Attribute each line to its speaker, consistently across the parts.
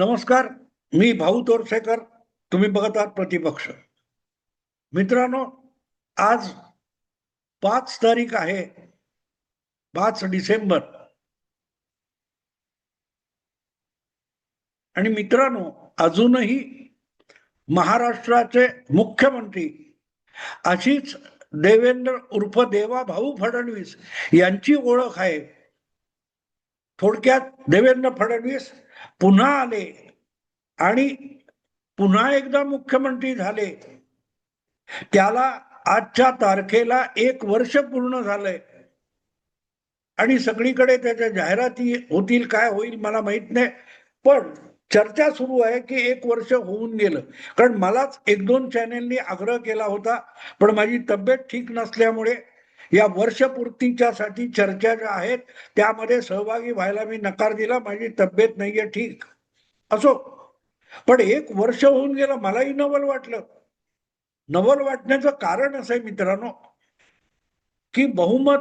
Speaker 1: नमस्कार मी भाऊ तोरसेकर तुम्ही बघत आहात प्रतिपक्ष. मित्रांनो आज पाच तारीख आहे पाच डिसेंबर. आणि मित्रांनो अजूनही महाराष्ट्राचे मुख्यमंत्री अशीच देवेंद्र उर्फ देवा भाऊ फडणवीस यांची ओळख आहे. थोडक्यात देवेंद्र फडणवीस पुन्हा आले. आणि पुन्हा एकदा मुख्यमंत्री झाले. त्याला आजच्या तारखेला एक वर्ष पूर्ण झालंय. आणि सगळीकडे त्याच्या जाहिराती होतील काय होईल मला माहीत नाही. पण चर्चा सुरू आहे की एक वर्ष होऊन गेलं. कारण मलाच एक दोन चॅनेलनी आग्रह केला होता. पण माझी तब्येत ठीक नसल्यामुळे या वर्षपूर्तीच्यासाठी चर्चा ज्या आहेत त्यामध्ये सहभागी व्हायला मी नकार दिला माझी तब्येत नाहीये ठीक. असो. पण एक वर्ष होऊन गेलं मलाही नवल वाटलं. नवल वाटण्याचं कारण असं आहे मित्रांनो की बहुमत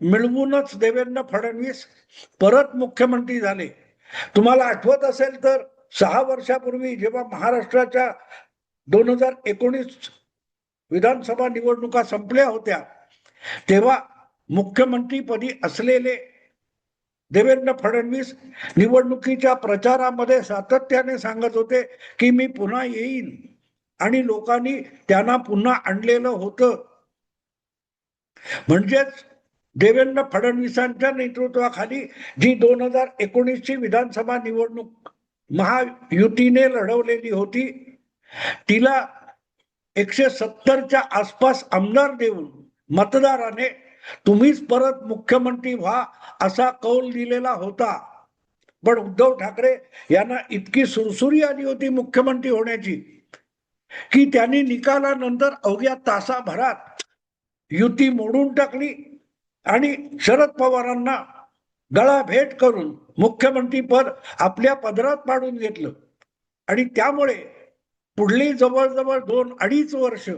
Speaker 1: मिळवूनच देवेंद्र फडणवीस परत मुख्यमंत्री झाले. तुम्हाला आठवत असेल तर सहा वर्षापूर्वी जेव्हा महाराष्ट्राच्या दोन हजार एकोणीस विधानसभा निवडणुका संपल्या होत्या तेव्हा मुख्यमंत्रीपदी असलेले देवेंद्र फडणवीस निवडणुकीच्या प्रचारामध्ये सातत्याने सांगत होते की मी पुन्हा येईन आणि लोकांनी त्यांना पुन्हा आणलेलं होतं. म्हणजेच देवेंद्र फडणवीसांच्या नेतृत्वाखाली जी दोन हजार एकोणीसची विधानसभा निवडणूक महायुतीने लढवलेली होती तिला एकशे सत्तरच्या आसपास आमदार देऊन मतदाराने तुम्हीच परत मुख्यमंत्री व्हा असा कौल दिलेला होता. पण उद्धव ठाकरे यांना इतकी सुरसुरी आली होती मुख्यमंत्री होण्याची की त्यांनी निकालानंतर अवघ्या तासाभरात युती मोडून टाकली आणि शरद पवारांना गळा भेट करून मुख्यमंत्री पद आपल्या पदरात पाडून घेतलं. आणि त्यामुळे पुढली जवळजवळ दोन अडीच वर्ष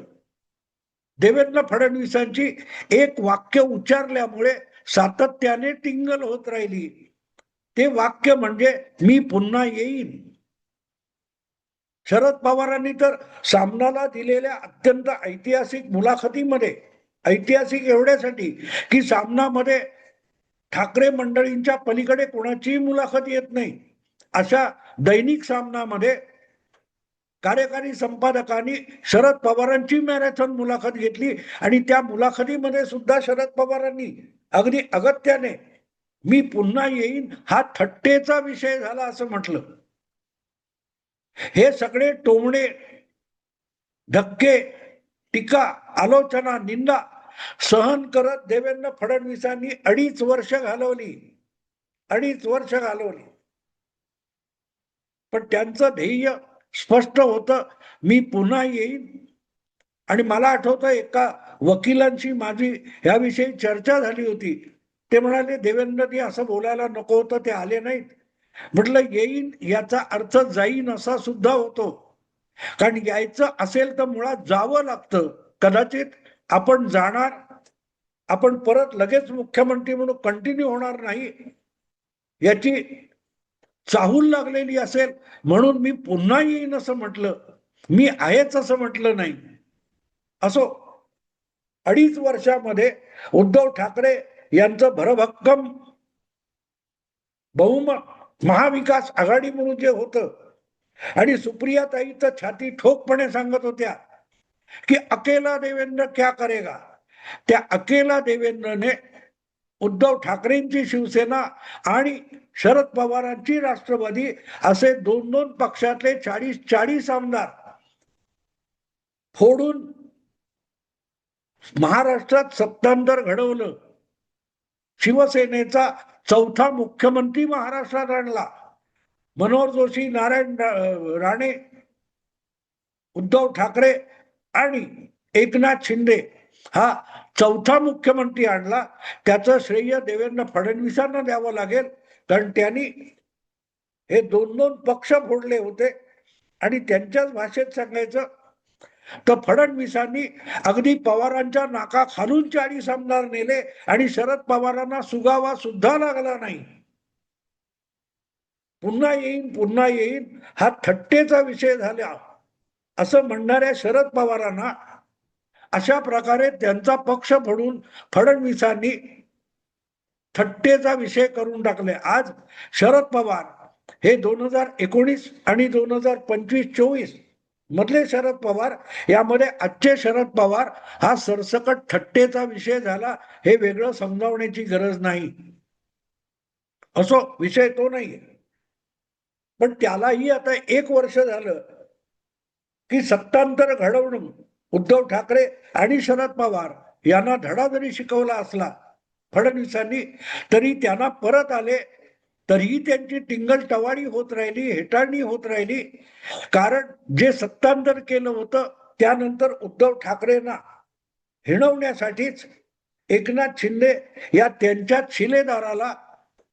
Speaker 1: देवेंद्र फडणवीसांची एक वाक्य उच्चारल्यामुळे सातत्याने टिंगल होत राहिली. ते वाक्य म्हणजे मी पुन्हा येईन. शरद पवारांनी तर सामनाला दिलेल्या अत्यंत ऐतिहासिक मुलाखतीमध्ये ऐतिहासिक एवढ्यासाठी की सामनामध्ये ठाकरे मंडळींच्या पलीकडे कोणाचीही मुलाखत येत नाही. अशा दैनिक सामनामध्ये कार्यकारी संपादकांनी शरद पवारांची मॅरेथॉन मुलाखत घेतली आणि त्या मुलाखतीमध्ये सुद्धा शरद पवारांनी अगदी अगत्याने मी पुन्हा येईन हा थट्टेचा विषय झाला असं म्हटलं. हे सगळे टोमणे धक्के टीका आलोचना निंदा सहन करत देवेंद्र फडणवीसांनी अडीच वर्ष घालवली अडीच वर्ष घालवली. पण त्यांचं ध्येय स्पष्ट होतं. मी पुन्हा येईन. आणि मला आठवतं एका वकिलांशी माझी याविषयी चर्चा झाली होती. ते म्हणाले देवेंद्रजी असं बोलायला नको होतं ते आले नाहीत. म्हटलं येईन याचा अर्थ जाईन असा सुद्धा होतो. कारण यायचं असेल तर मुळात जावं लागतं. कदाचित आपण जाणार आपण परत लगेच मुख्यमंत्री म्हणून कंटिन्यू होणार नाही. याची चाहूल लागलेली असेल म्हणून मी पुन्हा येईन असं म्हटलं. मी आहेच असं म्हटलं नाही. असो अडीच वर्षामध्ये उद्धव ठाकरे यांचं भरभक्कम बहुमत महाविकास आघाडी म्हणून जे होतं आणि सुप्रियाताई तर छाती ठोकपणे सांगत होत्या की अकेला देवेंद्र क्या करेगा? त्या अकेला देवेंद्रने उद्धव ठाकरेंची शिवसेना आणि शरद पवारांची राष्ट्रवादी असे दोन दोन पक्षातले चाळीस चाळीस आमदार फोडून महाराष्ट्रात सत्तांतर घडवलं. शिवसेनेचा चौथा मुख्यमंत्री महाराष्ट्रात आणला. मनोहर जोशी नारायण राणे उद्धव ठाकरे आणि एकनाथ शिंदे हा चौथा मुख्यमंत्री आणला त्याचं श्रेय देवेंद्र फडणवीसांना द्यावं लागेल कारण त्यांनी हे दोन दोन पक्ष फोडले होते आणि त्यांच्याच भाषेत सांगायचं. तर फडणवीसांनी अगदी पवारांच्या नाका खालून चाळीस आमदार नेले आणि शरद पवारांना सुगावा सुद्धा लागला नाही. पुन्हा येईन पुन्हा येईन हा थट्टेचा विषय झाला. असं म्हणणाऱ्या शरद पवारांना अशा प्रकारे त्यांचा पक्ष फोडून फडणवीसांनी थट्टेचा विषय करून टाकले. आज शरद पवार हे दोन हजार एकोणीस आणि दोन हजार पंचवीस चोवीस मधले शरद पवार यामध्ये आजचे शरद पवार हा सरसकट थट्टेचा विषय झाला हे वेगळं समजावण्याची गरज नाही. असो विषय तो नाही पण त्यालाही आता एक वर्ष झालं की सत्तांतर घडवणं उद्धव ठाकरे आणि शरद पवार यांना धडा जरी शिकवला असला फडणवीसांनी तरी त्यांना परत आले तरीही त्यांची टिंगल टवाळी होत राहिली हेटाळणी होत राहिली. कारण जे सत्तांतर केलं होतं त्यानंतर उद्धव ठाकरेंना हिणवण्यासाठीच एकनाथ शिंदे या त्यांच्या शिलेदाराला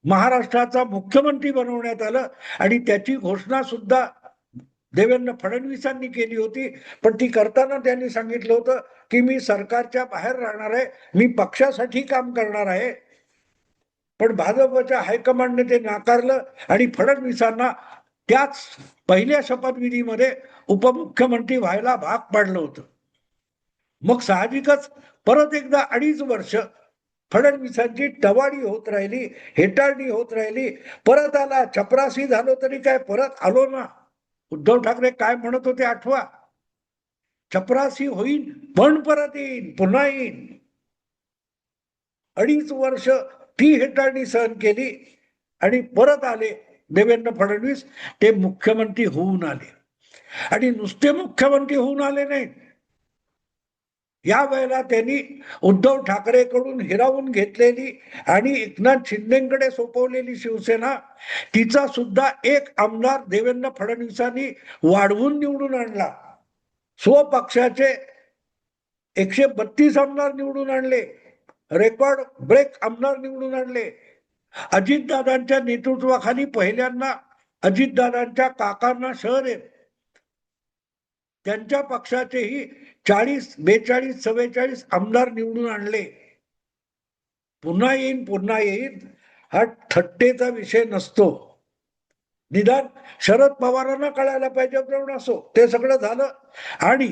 Speaker 1: महाराष्ट्राचा मुख्यमंत्री बनवण्यात आलं आणि त्याची घोषणा सुद्धा देवेंद्र फडणवीसांनी केली होती पण ती करताना त्यांनी सांगितलं होतं की मी सरकारच्या बाहेर राहणार आहे मी पक्षासाठी काम करणार आहे. पण भाजपच्या हायकमांडने ते नाकारलं आणि फडणवीसांना त्याच पहिल्या शपथविधीमध्ये उपमुख्यमंत्री व्हायला भाग पाडलं होतं. मग साहजिकच परत एकदा अडीच वर्ष फडणवीसांची टवाडी होत राहिली हेटाळणी होत राहिली परत आला चपरासी झालो तरी काय परत आलो ना? उद्धव ठाकरे काय म्हणत होते आठवा? चपरासी होईन पण परत येईन पुन्हा येईन. अडीच वर्ष ती हेटाळणी सहन केली आणि परत आले देवेंद्र फडणवीस. ते मुख्यमंत्री होऊन आले. आणि नुसते मुख्यमंत्री होऊन आले नाहीत. या वेळेला त्यांनी उद्धव ठाकरेकडून हिरावून घेतलेली आणि एकनाथ शिंदेकडे सोपवलेली शिवसेना तिचा सुद्धा एक आमदार देवेंद्र फडणवीसांनी वाढवून निवडून आणला. स्वपक्षाचे एकशे बत्तीस आमदार निवडून आणले. रेकॉर्ड ब्रेक आमदार निवडून आणले. अजितदादांच्या नेतृत्वाखाली पहिल्यांदा अजितदादांच्या काकांना शहर आहेत त्यांच्या पक्षाचेही चाळीस बेचाळीस चव्वेचाळीस आमदार निवडून आणले. पुन्हा येईन पुन्हा येईन हा थट्टेचा विषय नसतो. निदान शरद पवारांना कळायला पाहिजे प्रमाण असो. ते सगळं झालं. आणि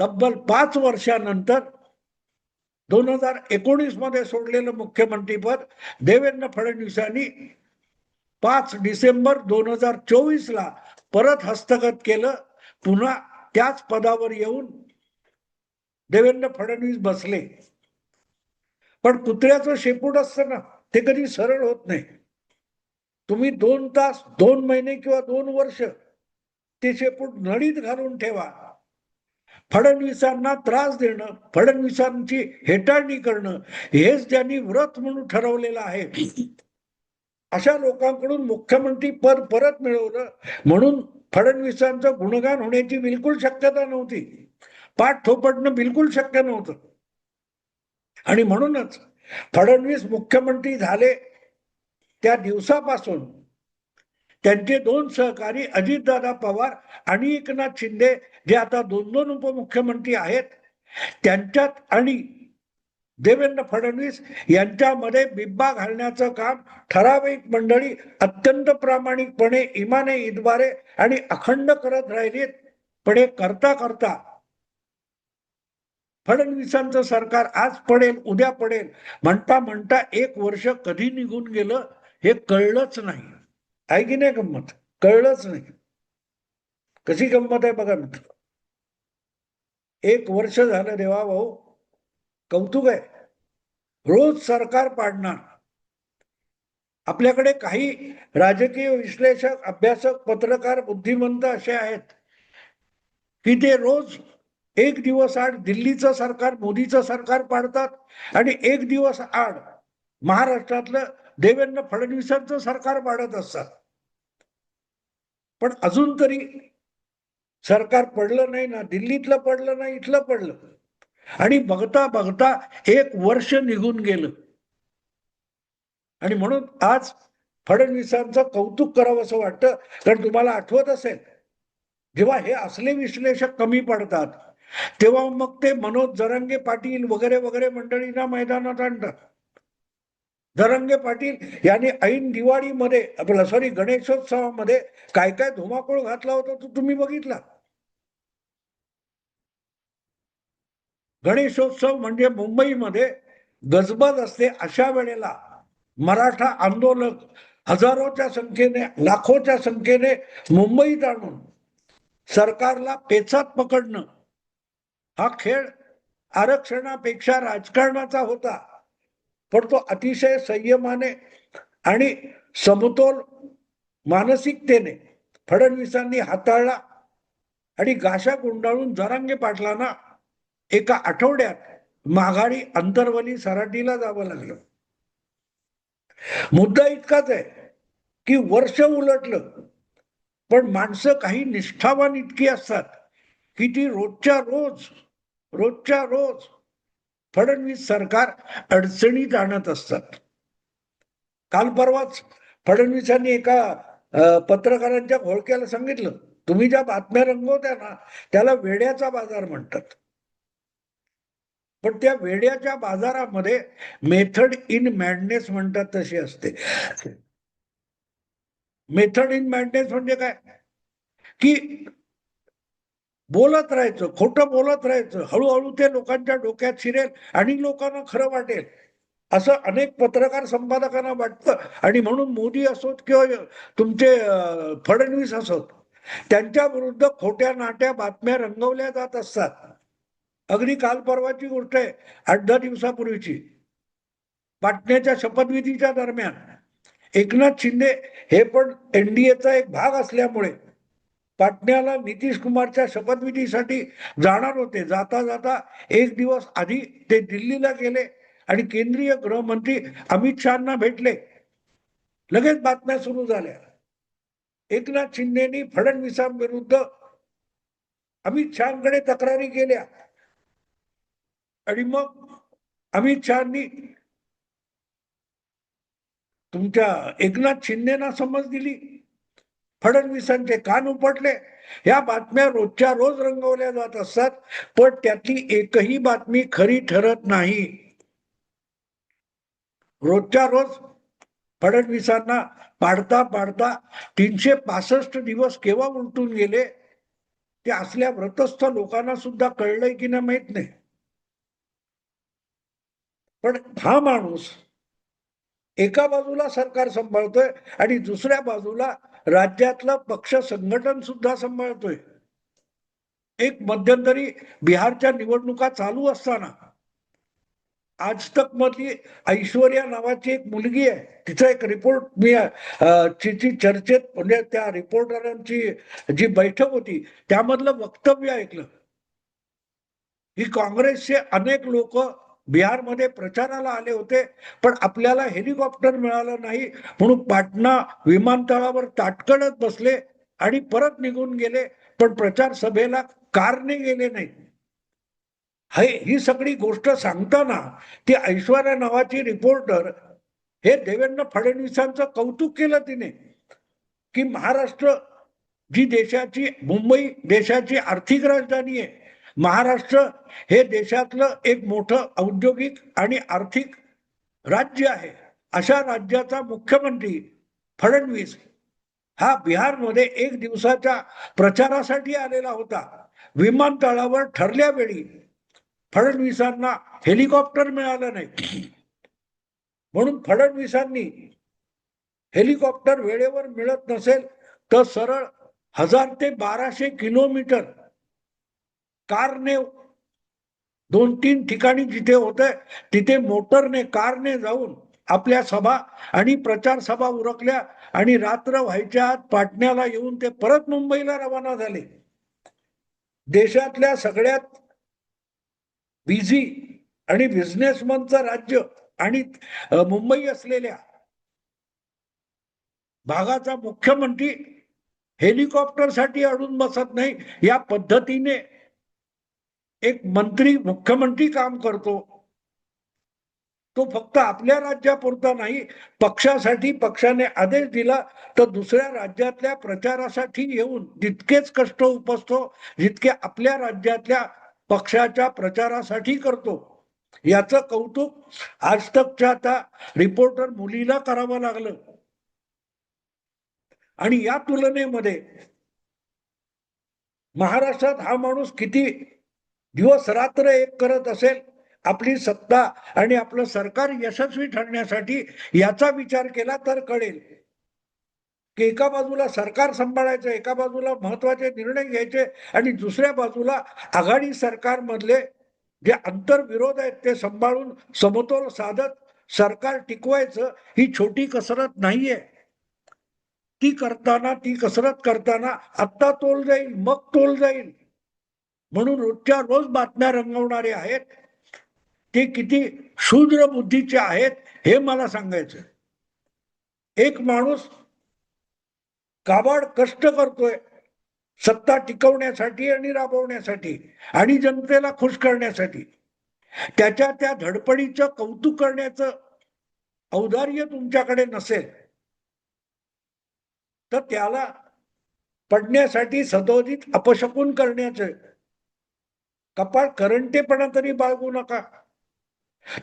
Speaker 1: तब्बल पाच वर्षानंतर दोन हजार एकोणीसमध्ये सोडलेलं मुख्यमंत्रीपद देवेंद्र फडणवीसांनी पाच डिसेंबर दोन हजार चोवीस ला परत हस्तगत केलं. पुन्हा त्याच पदावर येऊन देवेंद्र फडणवीस बसले. पण कुत्र्याचं शेपूट असतं ना ते कधी सरळ होत नाही. तुम्ही दोन तास दोन महिने किंवा दोन वर्ष ते शेपूट नळीत घालून ठेवा. फडणवीसांना त्रास देणं फडणवीसांची हेटाळणी करणं हेच त्यांनी व्रत म्हणून ठरवलेलं आहे. अशा लोकांकडून मुख्यमंत्री पद परत मिळवलं म्हणून फडणवीसांचं गुणगान होण्याची बिलकुल शक्यता नव्हती. पाठ थोपटणं बिलकुल शक्य नव्हतं. आणि म्हणूनच फडणवीस मुख्यमंत्री झाले त्या दिवसापासून त्यांचे दोन सहकारी अजितदादा पवार आणि एकनाथ शिंदे जे आता दोन दोन उपमुख्यमंत्री आहेत त्यांच्यात आणि देवेंद्र फडणवीस यांच्यामध्ये बिब्बा घालण्याचं काम ठराविक मंडळी अत्यंत प्रामाणिकपणे इमाने इतबारे आणि अखंड करत राहिलीत. पण हे करता करता फडणवीसांचं सरकार आज पडेल उद्या पडेल म्हणता म्हणता एक वर्ष कधी निघून गेलं हे कळलंच नाही. आहे की नाही गंमत? कळलंच नाही. कशी गंमत आहे बघा मित्र. एक वर्ष झालं देवा भाऊ कौतुक. आहे रोज सरकार पाडणार. आपल्याकडे काही राजकीय विश्लेषक अभ्यासक पत्रकार बुद्धिमंत असे आहेत की ते रोज एक दिवस आड दिल्लीचं सरकार मोदीचं सरकार पाडतात आणि एक दिवस आड महाराष्ट्रातलं देवेंद्र फडणवीसांचं सरकार पाडत असतात. पण अजून तरी सरकार पडलं नाही ना दिल्लीतलं पडलं नाही इथलं पडलं. आणि बघता बघता एक वर्ष निघून गेलं. आणि म्हणून आज फडणवीसांचं कौतुक करावं असं वाटतं कारण तुम्हाला आठवत असेल जेव्हा हे असले विश्लेषक कमी पडतात तेव्हा मग ते मनोज जरांगे पाटील वगैरे वगैरे मंडळींना मैदानात आणतात. जरंगे पाटील यांनी ऐन दिवाळीमध्ये आपला सॉरी गणेशोत्सवामध्ये काय काय धुमाकूळ घातला होता तो तुम्ही बघितला? गणेशोत्सव म्हणजे मुंबईमध्ये गजबज असते. अशा वेळेला मराठा आंदोलक हजारोच्या संख्येने लाखोच्या संख्येने मुंबईत आणून सरकारला पेचात पकडणं हा खेळ आरक्षणापेक्षा राजकारणाचा होता. पण तो अतिशय संयमाने आणि समतोल मानसिकतेने फडणवीसांनी हाताळला आणि गाशा गुंडाळून जरांगे पाटलांना एका आठवड्यात माघारी अंतरवली सराटीला जावं लागलं. मुद्दा इतकाच आहे की वर्ष उलटलं पण माणसं काही निष्ठावान इतकी असतात की ती रोजच्या रोज रोजच्या रोज फडणवीस सरकार अडचणीत आणत असतात. काल परवाच फडणवीसांनी एका पत्रकारांच्या घोळक्याला सांगितलं तुम्ही ज्या बातम्या रंगवत्या ना त्याला वेड्याचा बाजार म्हणतात. पण त्या वेड्याच्या बाजारामध्ये मेथड इन मॅडनेस म्हणतात तशी असते. मेथड इन मॅडनेस म्हणजे काय? की बोलत राहायचं खोटं बोलत राहायचं हळूहळू ते लोकांच्या डोक्यात शिरेल आणि लोकांना खरं वाटेल. असं अनेक पत्रकार संपादकांना वाटतं. आणि म्हणून मोदी असोत किंवा तुमचे फडणवीस असोत त्यांच्या विरुद्ध खोट्या नाट्या बातम्या रंगवल्या जात असतात. अगदी काल परवाची गोष्ट आहे. आठ दहा दिवसापूर्वीची. पाटण्याच्या शपथविधीच्या दरम्यान एकनाथ शिंदे हे पण एनडीएचा एक भाग असल्यामुळे पाटण्याला नितीश कुमारच्या शपथविधीसाठी जाणार होते. जाता जाता एक दिवस आधी ते दिल्लीला गेले आणि केंद्रीय गृहमंत्री अमित शहाना भेटले. लगेच बातम्या सुरू झाल्या. एकनाथ शिंदेनी फडणवीसांविरुद्ध अमित शहाकडे तक्रारी केल्या. आणि मग अमित शहानी तुमच्या एकनाथ शिंदेना समज दिली. फडणवीसांचे कान उपटले. या बातम्या रोजच्या रोज रंगवल्या जात असतात पण त्यातली एकही बातमी खरी ठरत नाही. रोजच्या रोज फडणवीसांना पाडता पाडता तीनशे पासष्ट दिवस केव्हा उलटून गेले? ते असल्या व्रतस्थ लोकांना सुद्धा कळलंय की नाही माहीत नाही. पण हा माणूस एका बाजूला सरकार सांभाळतोय आणि दुसऱ्या बाजूला राज्यातलं पक्ष संघटन सुद्धा सांभाळतोय. एक मध्यंतरी बिहारच्या निवडणुका चालू असताना आज तक मधली ऐश्वर्या नावाची एक मुलगी आहे. तिचा एक रिपोर्ट मी तिची चर्चेत म्हणजे त्या रिपोर्टरांची जी बैठक होती त्यामधलं वक्तव्य ऐकलं. की काँग्रेसचे अनेक लोक बिहारमध्ये प्रचाराला आले होते पण आपल्याला हेलिकॉप्टर मिळालं नाही म्हणून पाटणा विमानतळावर ताटकळत बसले आणि परत निघून गेले पण प्रचार सभेला कारने गेले नाही. हे ही सगळी गोष्ट सांगताना ती ऐश्वर्या नावाची रिपोर्टर हे देवेंद्र फडणवीसांचं कौतुक केलं तिने की महाराष्ट्र जी देशाची मुंबई देशाची आर्थिक राजधानी आहे महाराष्ट्र हे देशातलं एक मोठं औद्योगिक आणि आर्थिक राज्य आहे. अशा राज्याचा मुख्यमंत्री फडणवीस हा बिहारमध्ये एक दिवसाच्या प्रचारासाठी आलेला होता. विमानतळावर ठरल्या वेळी फडणवीसांना हेलिकॉप्टर मिळालं नाही. म्हणून फडणवीसांनी हेलिकॉप्टर वेळेवर मिळत नसेल तर सरळ हजार ते बाराशे किलोमीटर कारने दोन तीन ठिकाणी जिथे होते तिथे मोटरने कारने जाऊन आपल्या सभा आणि प्रचार सभा उरकल्या आणि रात्र व्हायच्या आत पाटण्याला येऊन ते परत मुंबईला रवाना झाले. देशातल्या सगळ्यात बिझी आणि बिझनेसमनचं राज्य आणि मुंबई असलेल्या भागाचा मुख्यमंत्री हेलिकॉप्टरसाठी अडून बसत नाही या पद्धतीने एक मंत्री मुख्यमंत्री काम करतो. तो फक्त आपल्या राज्यापुरता नाही पक्षासाठी पक्षाने आदेश दिला तर दुसऱ्या राज्यातल्या प्रचारासाठी येऊन जितकेच कष्ट उपसतो जितके आपल्या राज्यातल्या पक्षाच्या प्रचारासाठी करतो. याचं कौतुक आज तकच्या आता रिपोर्टर मुलीला करावं लागलं. आणि या तुलनेमध्ये महाराष्ट्रात हा माणूस किती दिवस रात्र एक करत असेल आपली सत्ता आणि आपलं सरकार यशस्वी ठरण्यासाठी याचा विचार केला तर कळेल. की एका बाजूला सरकार सांभाळायचं एका बाजूला महत्त्वाचे निर्णय घ्यायचे आणि दुसऱ्या बाजूला आघाडी सरकारमधले जे आंतरविरोध आहेत ते सांभाळून समतोल साधत सरकार टिकवायचं ही छोटी कसरत नाहीये. ती करताना ती कसरत करताना आत्ता तोल जाईल मग तोल जाईल. म्हणून रोजच्या रोज बातम्या रंगवणारे आहेत. ते किती शूद्र बुद्धीचे आहेत हे मला सांगायचं एक माणूस काबाड कष्ट करतोय सत्ता टिकवण्यासाठी आणि राबवण्यासाठी आणि जनतेला खुश करण्यासाठी. त्याच्या त्या धडपडीचं कौतुक करण्याचं औदार्य तुमच्याकडे नसेल तर त्याला पडण्यासाठी सदोदित अपशकून करण्याचं कपाळ करंटेपणा तरी बाळगू नका.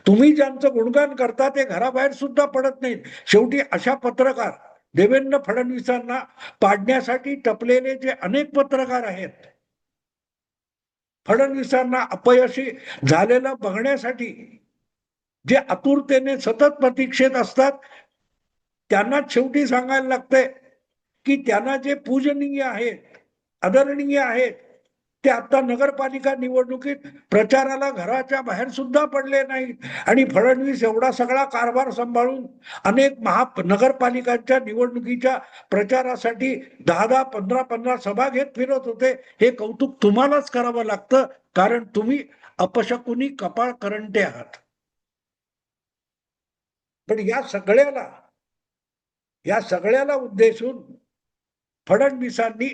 Speaker 1: तुम्ही ज्यांचं गुणगान करता ते घराबाहेर सुद्धा पडत नाहीत. शेवटी अशा पत्रकार देवेंद्र फडणवीसांना पाडण्यासाठी टपलेले जे अनेक पत्रकार आहेत फडणवीसांना अपयशी झालेलं बघण्यासाठी जे आतुरतेने सतत प्रतीक्षेत असतात त्यांना शेवटी सांगायला लागतंय की त्यांना जे पूजनीय आहेत आदरणीय आहेत ते आता नगरपालिका निवडणुकीत प्रचाराला घराच्या बाहेर सुद्धा पडले नाहीत. आणि फडणवीस एवढा सगळा कारभार सांभाळून अनेक महा नगरपालिकांच्या निवडणुकीच्या प्रचारासाठी दहा दहा पंधरा पंधरा सभा घेत फिरत होते. हे कौतुक तुम्हालाच करावं लागतं कारण तुम्ही अपशकुनी कपाळ करंटे आहात. पण या सगळ्याला या सगळ्याला उद्देशून फडणवीसांनी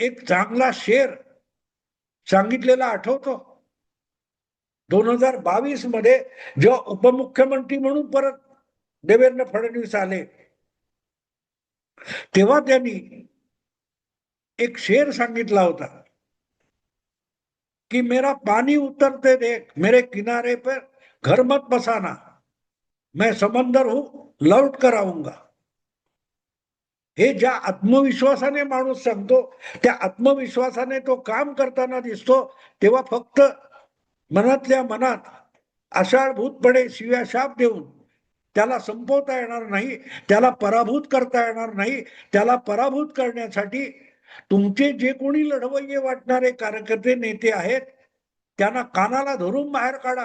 Speaker 1: एक चांगला शेर सांगितलेला आठवतो. दोन हजार बावीसमध्ये जेव्हा उपमुख्यमंत्री म्हणून परत देवेंद्र फडणवीस आले तेव्हा त्यांनी एक शेर सांगितला होता कि मेरा पानी उतरते देख मेरे किनारे पर घर मत बसाना मैं समंदर हूं लौट कर आऊंगा. हे ज्या आत्मविश्वासाने माणूस सांगतो त्या आत्मविश्वासाने तो काम करताना दिसतो तेव्हा फक्त मनातल्या मनात आषाढभूतपणे शिव्या शाप देऊन त्याला संपवता येणार नाही त्याला पराभूत करता येणार नाही त्याला पराभूत करण्यासाठी तुमचे जे कोणी लढवय्ये वाटणारे कार्यकर्ते नेते आहेत त्यांना कानाला धरून बाहेर काढा.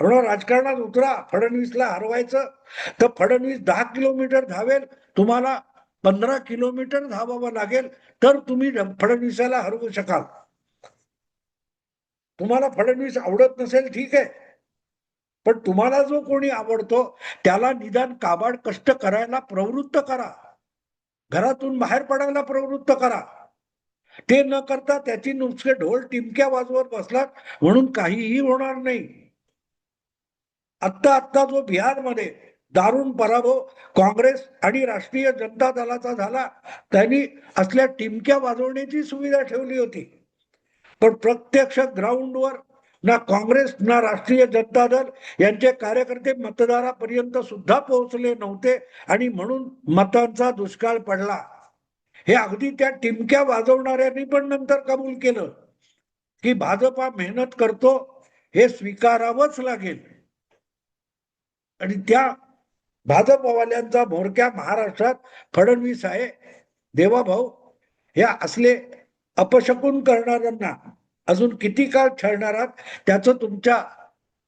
Speaker 1: म्हणून राजकारणात उतरा फडणवीसला हरवायचं तर फडणवीस दहा किलोमीटर धावेल तुम्हाला पंधरा किलोमीटर धावावं लागेल तर तुम्ही फडणवीसाला हरवू शकाल. तुम्हाला फडणवीस आवडत नसेल ठीक आहे. पण तुम्हाला जो कोणी आवडतो त्याला निदान काबाड कष्ट करायला प्रवृत्त करा. घरातून बाहेर पडायला प्रवृत्त करा. ते न करता त्याची नुसते ढोल टिमक्या वाजवत बसलात म्हणून काहीही होणार नाही. आत्ता आत्ता जो बिहारमध्ये दारुण पराभव काँग्रेस आणि राष्ट्रीय जनता दलाचा झाला. त्यांनी असल्या टिमक्या वाजवण्याची सुविधा ठेवली होती. पण प्रत्यक्ष ग्राउंडवर ना काँग्रेस ना राष्ट्रीय जनता दल यांचे कार्यकर्ते मतदारापर्यंत सुद्धा पोहोचले नव्हते आणि म्हणून मतांचा दुष्काळ पडला. हे अगदी त्या टिमक्या वाजवणाऱ्यांनी पण नंतर कबूल केलं. की भाजपा मेहनत करतो हे स्वीकारावंच लागेल. आणि त्या भाजपवाल्यांचा भोरक्या महाराष्ट्रात फडणवीस आहे. देवाभाऊ या असले अपशकून करणाऱ्यांना अजून किती काळ छळणार त्याचं तुमच्या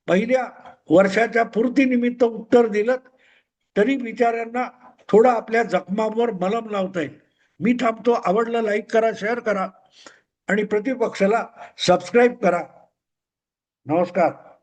Speaker 1: पहिल्या वर्षाच्या पूर्तीनिमित्त उत्तर दिलं तरी बिचाऱ्यांना थोडं आपल्या जखमांवर मलम लावता येईल मी थांबतो. आवडलं लाईक करा शेअर करा आणि प्रतिपक्षाला सबस्क्राईब करा. नमस्कार.